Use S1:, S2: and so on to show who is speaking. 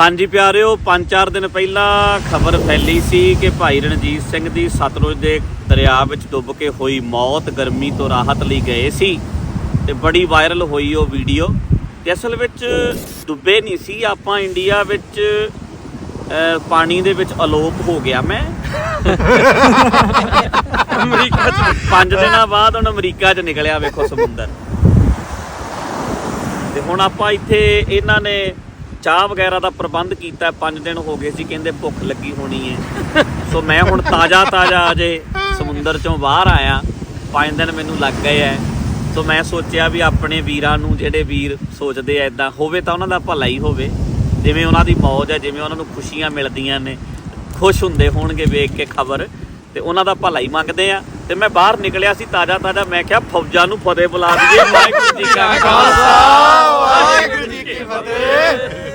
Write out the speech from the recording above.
S1: ਹਾਂਜੀ ਪਿਆਰਿਓ 5-4 ਦਿਨ ਪਹਿਲਾਂ ਖਬਰ ਫੈਲੀ ਸੀ ਕਿ ਭਾਈ ਰਣਜੀਤ ਸਿੰਘ ਦੀ ਸਤਲੁਜ ਦੇ ਦਰਿਆ ਵਿੱਚ ਡੁੱਬ ਕੇ ਹੋਈ ਮੌਤ ਗਰਮੀ ਤੋਂ ਰਾਹਤ ਲਈ ਗਏ ਸੀ ਤੇ ਬੜੀ ਵਾਇਰਲ ਹੋਈ ਉਹ ਵੀਡੀਓ। ਤੇ ਅਸਲ ਵਿੱਚ ਡੁੱਬੇ ਨਹੀਂ ਸੀ, ਆਪਾਂ ਇੰਡੀਆ ਵਿੱਚ ਪਾਣੀ ਦੇ ਵਿੱਚ ਅਲੋਪ ਹੋ ਗਿਆ ਮੈਂ। ਅਮਰੀਕਾ ਚ 5 ਦਿਨਾਂ ਬਾਅਦ ਹੁਣ ਅਮਰੀਕਾ ਚ ਨਿਕਲਿਆ ਵੇਖੋ ਸਮੁੰਦਰ। ਤੇ ਹੁਣ ਆਪਾਂ ਇੱਥੇ ਇਹਨਾਂ ਨੇ ਚਾਹ ਵਗੈਰਾ ਦਾ ਪ੍ਰਬੰਧ ਕੀਤਾ 5 ਦਿਨ ਹੋ ਗਏ ਸੀ, ਕਹਿੰਦੇ ਭੁੱਖ ਲੱਗੀ ਹੋਣੀ ਹੈ। ਸੋ ਮੈਂ ਹੁਣ ਤਾਜ਼ਾ ਤਾਜ਼ਾ ਅਜੇ ਸਮੁੰਦਰ ਚੋਂ ਬਾਹਰ ਆਇਆ 5 ਦਿਨ ਮੈਨੂੰ ਲੱਗ ਗਏ ਐ। ਸੋ ਮੈਂ ਸੋਚਿਆ ਵੀ ਆਪਣੇ ਵੀਰਾਂ ਨੂੰ, ਜਿਹੜੇ ਵੀਰ ਸੋਚਦੇ ਐ ਇਦਾਂ ਹੋਵੇ ਤਾਂ ਉਹਨਾਂ ਦਾ ਭਲਾ ਹੀ ਹੋਵੇ। ਜਿਵੇਂ ਉਹਨਾਂ ਦੀ ਮੌਜ ਹੈ ਜਿਵੇਂ ਉਹਨਾਂ ਨੂੰ ਖੁਸ਼ੀਆਂ ਮਿਲਦੀਆਂ ਨੇ, ਖੁਸ਼ ਹੁੰਦੇ ਹੋਣਗੇ ਵੇਖ ਕੇ ਖਬਰ, ਤੇ ਉਹਨਾਂ ਦਾ ਭਲਾ ਹੀ ਮੰਗਦੇ ਆ। ਤੇ ਮੈਂ ਬਾਹਰ ਨਿਕਲਿਆ ਸੀ ਤਾਜ਼ਾ ਤਾਜ਼ਾ ਮੈਂ ਕਿਹਾ ਫੌਜਾਂ ਨੂੰ ਫਤਿਹ ਬੁਲਾ ਦਈਏ। ਵਾਹਿਗੁਰੂ ਜੀ ਕਾ ਖਾਲਸਾ,
S2: ਵਾਹਿਗੁਰੂ ਜੀ ਕੀ ਫਤਿਹ।